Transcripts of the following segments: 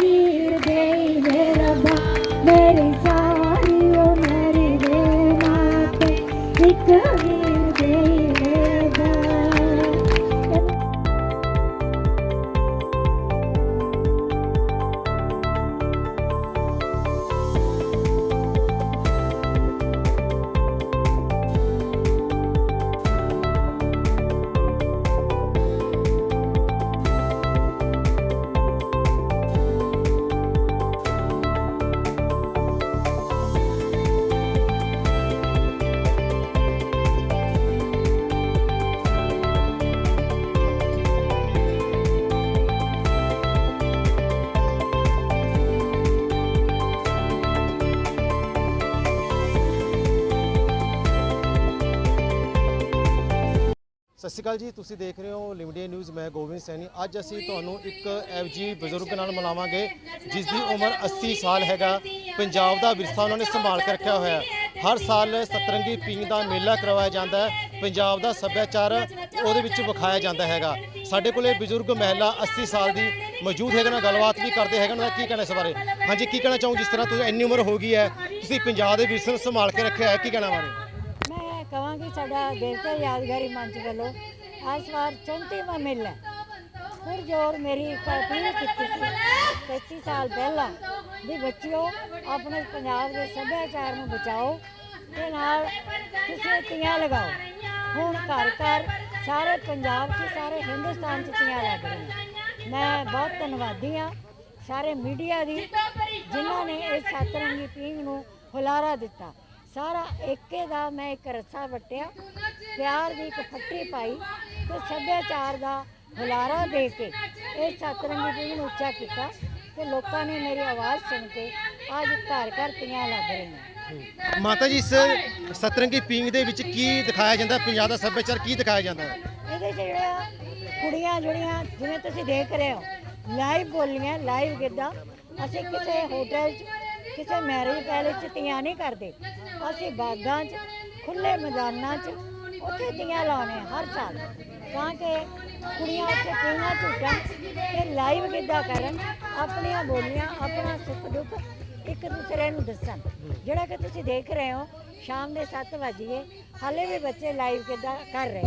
ਵੀਰ ਦੇ ਵੇ ਰੱਬਾ ਸਤਿ ਸ਼੍ਰੀ ਅਕਾਲ ਜੀ, ਤੁਸੀਂ ਦੇਖ ਰਹੇ ਹੋ ਲਿਮਿਟਡ ਨਿਊਜ਼, ਮੈਂ ਗੋਬਿੰਦ ਸੈਣੀ। ਅੱਜ ਅਸੀਂ ਤੁਹਾਨੂੰ ਇੱਕ ਐਵਜੀ ਬਜ਼ੁਰਗ ਨਾਲ ਮਿਲਾਵਾਂਗੇ, ਜਿਸ ਦੀ ਉਮਰ 80 ਸਾਲ ਹੈਗਾ। ਪੰਜਾਬ ਦਾ ਵਿਰਸਾ ਉਹਨਾਂ ਨੇ ਸੰਭਾਲ ਕੇ ਰੱਖਿਆ ਹੋਇਆ ਹਰ ਸਾਲ ਸਤਰੰਗੀ ਪੀਂਘ ਦਾ ਮੇਲਾ ਕਰਵਾਇਆ ਜਾਂਦਾ ਹੈ। ਪੰਜਾਬ ਦਾ ਸੱਭਿਆਚਾਰ ਉਹਦੇ ਵਿੱਚ ਵਿਖਾਇਆ ਜਾਂਦਾ ਹੈਗਾ। ਸਾਡੇ ਕੋਲੇ ਬਜ਼ੁਰਗ ਮਹਿਲਾ 80 ਸਾਲ ਦੀ ਮੌਜੂਦ ਹੈਗਾ ਨਾਲ ਗੱਲਬਾਤ ਵੀ ਕਰਦੇ ਹੈਗੇ ਉਹਨਾਂ ਦਾ ਕੀ ਕਹਿਣਾ ਇਸ ਬਾਰੇ? ਹਾਂਜੀ, ਕੀ ਕਹਿਣਾ ਚਾਹੂੰ ਜਿਸ ਤਰ੍ਹਾਂ ਤੁਸੀਂ ਇੰਨੀ ਉਮਰ ਹੋ ਗਈ ਹੈ, ਤੁਸੀਂ ਪੰਜਾਬ ਦੇ ਵਿਰਸੇ ਨੂੰ ਸੰਭਾਲ ਕੇ ਰੱਖਿਆ ਹੈ, ਕੀ ਕਹਿਣਾ ਬਾਰੇ? ਕਹਾਂਗੀ ਸਾਡਾ ਦੇਵਤਾ ਯਾਦਗਾਰੀ ਮੰਚ ਵੱਲੋਂ ਇਸ ਵਾਰ 34ਵਾਂ ਮੇਲਾ ਹੈ। ਪੁਰਜੋਰ ਮੇਰੀ ਇੱਕ ਅਪੀਲ ਕੀਤੀ ਸੀ 33 ਸਾਲ ਪਹਿਲਾਂ ਵੀ ਬੱਚਿਓ, ਆਪਣੇ ਪੰਜਾਬ ਦੇ ਸੱਭਿਆਚਾਰ ਨੂੰ ਬਚਾਓ ਤੇ ਨਾਲ ਤੁਸੀਂ ਤੀਆਂ ਲਗਾਓ। ਹੁਣ ਘਰ ਘਰ ਸਾਰੇ ਪੰਜਾਬ 'ਚ ਸਾਰੇ ਹਿੰਦੁਸਤਾਨ 'ਚ ਤੀਆਂ ਲੱਗ ਰਹੀਆਂ। ਮੈਂ ਬਹੁਤ ਧੰਨਵਾਦੀ ਹਾਂ ਸਾਰੇ ਮੀਡੀਆ ਦੀ ਜਿਨ੍ਹਾਂ ਨੇ ਇਸ ਸਤਰੰਗੀ ਪੀਂਘ ਨੂੰ ਹੁਲਾਰਾ ਦਿੱਤਾ। ਸਾਰਾ ਏਕੇ ਦਾ ਮੈਂ ਇੱਕ ਰੱਸਾ ਵਟਿਆ ਪਿਆਰ ਦੀ ਇੱਕ ਫੱਟੀ ਪਾਈ ਤੇ ਸੱਭਿਆਚਾਰ ਦਾ ਹੁਲਾਰਾ ਦੇ ਕੇ ਇਹ ਸਤਰੰਗੀ ਪੀਂਘ ਨੂੰ ਉੱਚਾ ਕੀਤਾ ਤੇ ਲੋਕਾਂ ਨੇ ਮੇਰੀ ਆਵਾਜ਼ ਸੁਣ ਕੇ ਅੱਜ ਘਰ ਘਰ ਤੀਆਂ ਲੱਗ ਰਹੀਆਂ। ਮਾਤਾ ਜੀ ਇਸ ਸਤਰੰਗੀ ਪੀਂਘ ਦੇ ਵਿੱਚ ਕੀ ਦਿਖਾਇਆ ਜਾਂਦਾ? ਪੰਜਾਬ ਦਾ ਸੱਭਿਆਚਾਰ ਕੀ ਦਿਖਾਇਆ ਜਾਂਦਾ? ਹੈ ਇਹਦੇ ਜਿਹੜਾ ਕੁੜੀਆਂ ਜਿਹੜੀਆਂ ਜਿਵੇਂ ਤੁਸੀਂ ਦੇਖ ਰਹੇ ਹੋ ਲਾਈਵ ਬੋਲੀਆਂ ਲਾਈਵ ਗਿੱਧਾ ਅਸੀਂ ਕਿਸੇ ਹੋਟਲ 'ਚ ਕਿਸੇ ਮੈਰਿਜ ਪੈਲੇਸ 'ਚ ਤੀਆਂ ਨਹੀਂ ਕਰਦੇ। ਅਸੀਂ ਬਾਗਾਂ 'ਚ ਖੁੱਲੇ ਮੈਦਾਨਾਂ 'ਚ, ਉੱਥੇ ਤੀਆਂ ਲਾਉਣੇ ਹਰ ਸਾਲ। ਤਾਂ ਕਿ ਕੁੜੀਆਂ ਉੱਥੇ ਪੀਣਾ ਝੂਟਣ ਤੇ ਲਾਈਵ ਗਿੱਧਾ ਕਰਨ, ਆਪਣੀਆਂ ਬੋਲੀਆਂ, ਆਪਣਾ ਸੁੱਖ ਦੁੱਖ ਇੱਕ ਦੂਸਰੇ ਨੂੰ ਦੱਸਣ। ਜਿਹੜਾ ਕਿ ਤੁਸੀਂ ਦੇਖ ਰਹੇ ਹੋ, ਸ਼ਾਮ ਦੇ 7 ਵਜੇ ਹਾਲੇ ਵੀ ਬੱਚੇ ਲਾਈਵ ਗਿੱਧਾ ਕਰ ਰਹੇ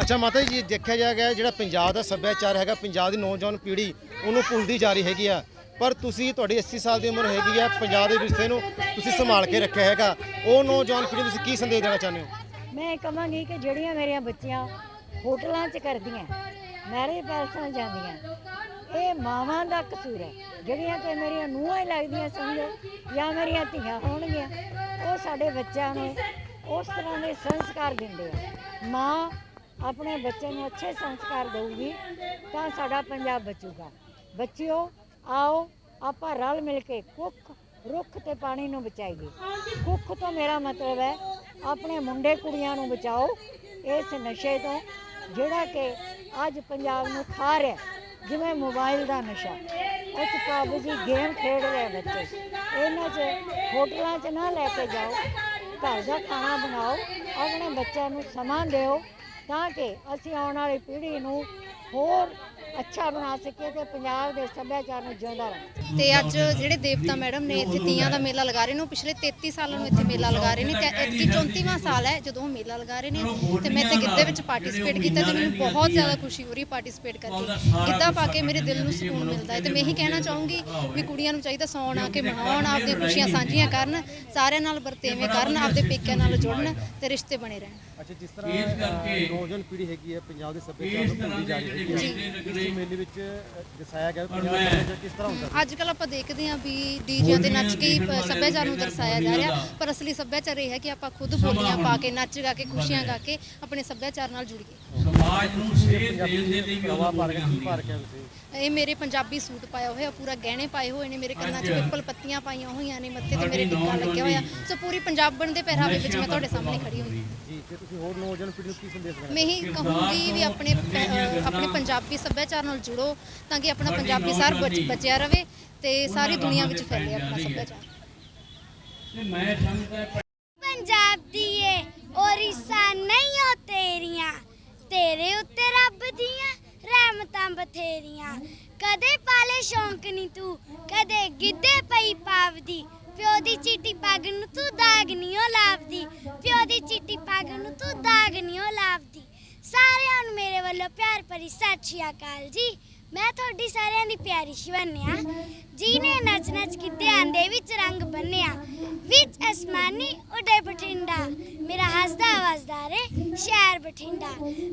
ਅੱਛਾ, ਮਾਤਾ ਜੀ ਦੇਖਿਆ ਜਾਏਗਾ, ਜਿਹੜਾ ਪੰਜਾਬ ਦਾ ਸੱਭਿਆਚਾਰ ਹੈਗਾ, ਪੰਜਾਬ ਦੀ ਨੌਜਵਾਨ ਪੀੜ੍ਹੀ, ਉਹਨੂੰ ਭੁੱਲਦੀ ਜਾ ਰਹੀ ਹੈਗੀ ਆ। ਪਰ ਤੁਸੀਂ ਤੁਹਾਡੀ 80 ਸਾਲ ਦੀ ਉਮਰ ਹੈਗੀ ਆ, ਪੰਜਾਬ ਦੇ ਵਿਰਸੇ ਨੂੰ ਤੁਸੀਂ ਸੰਭਾਲ ਕੇ ਰੱਖਿਆ ਹੈਗਾ। ਉਹ ਨੌਜਵਾਨ ਪੀੜ੍ਹੀ ਨੂੰ ਤੁਸੀਂ ਕੀ ਸੰਦੇਸ਼ ਦੇਣਾ ਚਾਹੁੰਦੇ ਹੋ? ਮੈਂ ਕਹਾਂਗੀ ਕਿ ਜਿਹੜੀਆਂ ਮੇਰੀਆਂ ਬੱਚੀਆਂ ਹੋਟਲਾਂ 'ਚ ਕਰਦੀਆਂ, ਮੈਰਿਜ ਪੈਲਸਾਂ 'ਚ ਜਾਂਦੀਆਂ, ਇਹ ਮਾਵਾਂ ਦਾ ਕਸੂਰ ਹੈ। ਜਿਹੜੀਆਂ ਕਿ ਮੇਰੀਆਂ ਨੂੰਹਾਂ ਹੀ ਲੱਗਦੀਆਂ ਸਮਝੋ ਜਾਂ ਮੇਰੀਆਂ ਧੀਆਂ ਹੋਣਗੀਆਂ, ਉਹ ਸਾਡੇ ਬੱਚਿਆਂ ਨੂੰ ਉਸ ਤਰ੍ਹਾਂ ਦੇ ਸੰਸਕਾਰ ਦਿੰਦੇ ਆ। ਮਾਂ ਆਪਣੇ ਬੱਚੇ ਨੂੰ ਅੱਛੇ ਸੰਸਕਾਰ ਦੇਊਗੀ ਤਾਂ ਸਾਡਾ ਪੰਜਾਬ ਬਚੂਗਾ। ਬੱਚਿਓ ਆਓ, ਆਪਾਂ ਰਲ ਮਿਲ ਕੇ ਕੁੱਖ, ਰੁੱਖ ਤੇ ਪਾਣੀ ਨੂੰ ਬਚਾਈਏ। ਕੁੱਖ ਤੋਂ ਮੇਰਾ ਮਤਲਬ ਹੈ, ਆਪਣੇ ਮੁੰਡੇ ਕੁੜੀਆਂ ਨੂੰ ਬਚਾਓ ਇਸ ਨਸ਼ੇ ਤੋਂ, ਜਿਹੜਾ ਕਿ ਅੱਜ ਪੰਜਾਬ ਨੂੰ ਖਾ ਰਿਹਾ। ਜਿਵੇਂ ਮੋਬਾਈਲ ਦਾ ਨਸ਼ਾ। ਉਹ 'ਚ ਪਬਜੀ ਗੇਮ ਖੇਡ ਰਹੇ ਬੱਚੇ। ਇਹਨਾਂ 'ਚ ਹੋਟਲਾਂ 'ਚ ਨਾ ਲੈ ਕੇ ਜਾਓ। ਘਰ ਦਾ ਖਾਣਾ ਬਣਾਓ। ਆਪਣੇ ਬੱਚਿਆਂ ਨੂੰ ਸਮਾਂ ਦਿਓ। ਤਾਂ ਕਿ ਅਸੀਂ ਆਉਣ ਵਾਲੀ ਪੀੜ੍ਹੀ ਨੂੰ ਹੋਰ ਅੱਛਾ ਬਣਾ ਸਕੀਏ ਤੇ ਪੰਜਾਬ ਦੇ ਸੱਭਿਆਚਾਰ ਨੂੰ ਜਿਉਂਦਾ ਰੱਖ ਸਕੀਏ ਤੇ ਅੱਜ ਜਿਹੜੇ ਦੇਵਤਾ ਮੈਡਮ ਨੇ ਇੱਥੇ ਤੀਆਂ ਦਾ ਮੇਲਾ ਲਗਾ ਰਹੇ ਨੇ ਪਿਛਲੇ 33 ਸਾਲਾਂ ਨੂੰ ਇੱਥੇ ਮੇਲਾ ਲਗਾ ਰਹੇ ਨੇ ਤੇ ਐਤਕੀ 34ਵਾਂ ਸਾਲ ਹੈ ਜਦੋਂ ਉਹ ਮੇਲਾ ਲਗਾ ਰਹੇ ਨੇ ਤੇ ਮੈਂ ਇੱਥੇ ਗਿੱਧੇ ਵਿੱਚ ਪਾਰਟਿਸਿਪੇਟ ਕੀਤਾ ਤੇ ਮੈਨੂੰ ਬਹੁਤ ਜ਼ਿਆਦਾ ਖੁਸ਼ੀ ਹੋ ਰਹੀ ਪਾਰਟਿਸਿਪੇਟ ਕਰਕੇ। ਗਿੱਧਾ ਪਾ ਕੇ ਮੇਰੇ ਦਿਲ ਨੂੰ ਸਕੂਨ ਮਿਲਦਾ ਹੈ ਤੇ ਮੈਂ ਇਹੀ ਕਹਿਣਾ ਚਾਹੂੰਗੀ ਵੀ ਕੁੜੀਆਂ ਨੂੰ ਚਾਹੀਦਾ ਸੌਣ ਆ ਕੇ ਮਨਾਉਣ ਆਪਦੀਆਂ ਖੁਸ਼ੀਆਂ ਸਾਂਝੀਆਂ ਕਰਨ ਸਾਰਿਆਂ ਨਾਲ ਵਰਤੇਵੇਂ ਕਰਨ ਆਪਦੇ ਪੇਕਿਆਂ ਨਾਲ ਜੁੜਨ ਤੇ ਰਿਸ਼ਤੇ ਬਣੇ ਰਹਿਣ। ਅੱਛਾ ਜਿਸ ਤਰ੍ਹਾਂ ਨੌਜਵਾਨ ਪੀੜ੍ਹੀ ਹੈਗੀ ਹੈ ਪੰਜਾਬ ਦੇ ਸੱਭਿਆਚਾਰ ਨੂੰ ਭੁੱਲਦੀ ਜਾ ਰਹੀ ਹੈ। ਇਸ ਮੇਲੇ ਵਿੱਚ ਦਰਸਾਇਆ ਗਿਆ ਪੰਜਾਬ ਦਾ ਸੱਭਿਆਚਾਰ ਕਿਸ ਤਰ੍ਹਾਂ ਹੁੰਦਾ ਅੱਜ ਕੱਲ ਆਪਾਂ ਦੇਖਦੇ ਹਾਂ ਵੀ ਡੀਜਿਆਂ ਤੇ ਨੱਚ ਕੇ ਹੀ ਪ- ਸੱਭਿਆਚਾਰ ਨੂੰ ਦਰਸਾਇਆ ਜਾ ਰਿਹਾ ਪਰ ਅਸਲੀ ਸੱਭਿਆਚਾਰ ਇਹ ਹੈ ਕਿ ਆਪਾਂ ਖੁਦ ਬੋਲੀਆਂ ਪਾ ਕੇ ਨੱਚ ਗਾ ਕੇ ਖੁਸ਼ੀਆਂ ਗਾ ਕੇ ਆਪਣੇ ਸੱਭਿਆਚਾਰ ਨਾਲ ਜੁੜੀਏ। ਸਮਾਜ ਨੂੰ ਸੇਧ ਦੇਣ ਦੇ ਲਈ ਵੀ ਹਵਾ ਉਹ ਭਰ ਕੇ ਕੀ ਬੋਲੀਆਂ ਭਰ ਕੇ ਤੁਸੀਂ। ਇਹ ਮੇਰੇ ਪੰਜਾਬੀ ਸੂਟ ਪਾਇਆ ਹੋਇਆ ਪੂਰਾ ਗਹਿਣੇ ਪਾਏ ਹੋਏ ਨੇ ਮੇਰੇ ਕੰਨਾਂ 'ਚ ਪਿੱਪਲ ਪੱਤੀਆਂ ਪਾਈਆਂ ਹੋਈਆਂ ਨੇ ਮੱਥੇ ਤੇ ਮੇਰੇ ਟਿੱਕਾ ਲੱਗਿਆ ਹੋਇਆ। ਸੋ ਪੂਰੀ ਪੰਜਾਬਣ ਦੇ ਪਹਿਰਾਵੇ ਵਿੱਚ ਮੈਂ ਤੁਹਾਡੇ ਸਾਹਮਣੇ ਖੜੀ ਹੋਈ ਜੀ ਤੇ ਤੁਸੀਂ ਹੋਰ ਨੌਜਵਾਨ ਪੀੜ੍ਹੀ ਨੂੰ ਕੀ ਸੰਦੇਸ਼ ਮੈਂ ਇਹੀ ਕਹੂੰਗੀ ਵੀ ਆਪਣੇ ਆਪਣੇ ਪੰਜਾਬੀ ਸੱਭਿਆਚਾਰ ਨਾਲ ਜੁੜੋ ਤਾਂ ਕਿ ਆਪਣਾ ਪੰਜਾਬੀ ਸਾਰ ਬਚਿਆ ਰਵੇ ਤੇ ਸਾਰੀ ਦੁਨੀਆ ਵਿੱਚ ਫੈਲੇ ਆਪਣਾ ਸੱਭਿਆਚਾਰ। ਤੇ ਮੈਂ ਸਮਝਦਾ ਪੰਜਾਬ ਦੀ ਔਰਿਸਾ ਨਹੀਂ ਹੋ ਤੇਰੀਆਂ। ਤੇਰੇ ਉੱਤੇ ਰੱਬ ਦੀਆਂ ਰਹਿਮਤਾਂ ਬਥੇਰੀਆਂ। ਕਦੇ ਪਾਲੇ ਸ਼ੌਂਕ ਨਹੀਂ ਤੂੰ, ਕਦੇ ਗਿੱਧੇ ਪਈ ਪਾਵਦੀ ਪਿਓ ਦੀ ਚਿੱਟੀ ਪੱਗ ਨੂੰ ਤੂੰ ਦਾਗ ਨਹੀਂ ਓ ਲਾਵਦੀ ਪਿਓ ਦੀ ਚਿੱਟੀ ਪੱਗ ਨੂੰ ਤੂੰ ਦਾਗ ਨਹੀਂ ਓ ਲਾਵਦੀ ਸਾਰਿਆਂ ਨੂੰ ਮੇਰੇ ਵੱਲੋਂ ਪਿਆਰ ਭਰੀ ਸਤਿ ਸ਼੍ਰੀ ਅਕਾਲ ਜੀ। ਮੈਂ ਤੁਹਾਡੀ ਸਾਰਿਆਂ ਦੀ ਪਿਆਰੀ ਸ਼ਿਵੰਨਿਆ ਜਿਹਨੇ ਨੱਚ ਨੱਚ ਗਿੱਧਿਆਂ ਦੇ ਵਿੱਚ ਰੰਗ ਬੰਨਿਆ, ਵਿੱਚ ਅਸਮਾਨੀ ਉਡੇ ਬਠਿੰਡਾ। ਮੇਰਾ ਹੱਸਦਾ ਵਸਦਾ ਰੇ ਸ਼ਹਿਰ ਬਠਿੰਡਾ।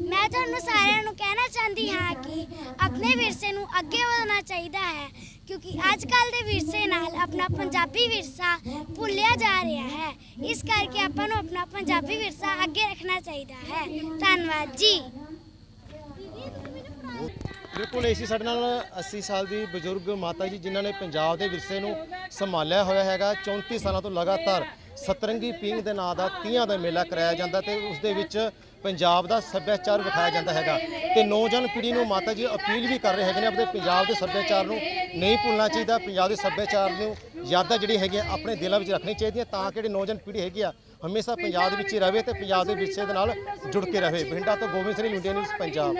ਮੈਂ ਤੁਹਾਨੂੰ ਸਾਰਿਆਂ ਨੂੰ ਕਹਿਣਾ ਚਾਹੁੰਦੀ ਹਾਂ ਕਿ ਆਪਣੇ ਵਿਰਸੇ ਨੂੰ ਅੱਗੇ ਵਧਣਾ ਚਾਹੀਦਾ ਹੈ, ਕਿਉਂਕਿ ਅੱਜ ਕੱਲ ਦੇ ਵਿਰਸੇ ਨਾਲ ਆਪਣਾ ਪੰਜਾਬੀ ਵਿਰਸਾ ਭੁੱਲਿਆ ਜਾ ਰਿਹਾ ਹੈ। ਇਸ ਕਰਕੇ ਆਪਾਂ ਨੂੰ ਆਪਣਾ ਪੰਜਾਬੀ ਵਿਰਸਾ ਅੱਗੇ ਰੱਖਣਾ ਚਾਹੀਦਾ ਹੈ। ਧੰਨਵਾਦ ਜੀ। ਬਿਲਕੁਲ ਇਸੇ ਸਾਡੇ ਨਾਲ 80 ਸਾਲ ਦੀ ਬਜ਼ੁਰਗ ਮਾਤਾ ਜੀ, ਜਿਨ੍ਹਾਂ ਨੇ ਪੰਜਾਬ ਦੇ ਵਿਰਸੇ ਨੂੰ ਸੰਭਾਲਿਆ ਹੋਇਆ ਹੈਗਾ। 34 ਸਾਲਾਂ ਤੋਂ ਲਗਾਤਾਰ ਸਤਰੰਗੀ ਪੀਂਘ ਦੇ ਨਾਂ ਦਾ ਤੀਆਂ ਦਾ ਮੇਲਾ ਕਰਾਇਆ ਜਾਂਦਾ ਤੇ ਉਸ ਦੇ ਵਿੱਚ ਪੰਜਾਬ ਦਾ ਸੱਭਿਆਚਾਰ ਵਿਖਾਇਆ ਜਾਂਦਾ ਹੈਗਾ। ਤੇ ਨੌਜਵਾਨ ਪੀੜ੍ਹੀ ਨੂੰ ਮਾਤਾ ਜੀ ਅਪੀਲ ਵੀ ਕਰ ਰਹੇ ਹੈਗੇ ਨੇ ਆਪਣੇ ਪੰਜਾਬ ਦੇ ਸੱਭਿਆਚਾਰ ਨੂੰ ਨਹੀਂ ਭੁੱਲਣਾ ਚਾਹੀਦਾ। ਪੰਜਾਬ ਦੇ ਸੱਭਿਆਚਾਰ ਨੂੰ ਯਾਦਾਂ ਜਿਹੜੀ ਹੈਗੀਆਂ ਆਪਣੇ ਦਿਲਾਂ ਵਿੱਚ ਰੱਖਣੀ ਚਾਹੀਦੀਆਂ ਤਾਂ ਕਿ ਜਿਹੜੀ ਨੌਜਵਾਨ ਪੀੜ੍ਹੀ ਹੈਗੀ ਆ, ਹਮੇਸ਼ਾ ਪੰਜਾਬ ਦੇ ਵਿੱਚ ਹੀ ਰਹੇ ਤੇ ਪੰਜਾਬ ਦੇ ਵਿਰਸੇ ਦੇ ਨਾਲ ਜੁੜ ਕੇ ਰਹੇ ਬਠਿੰਡਾ ਤੋਂ ਗੋਬਿੰਦ ਸਿੰਘ ਇੰਡੀਆ ਨਿਊਜ਼ ਪੰਜਾਬ।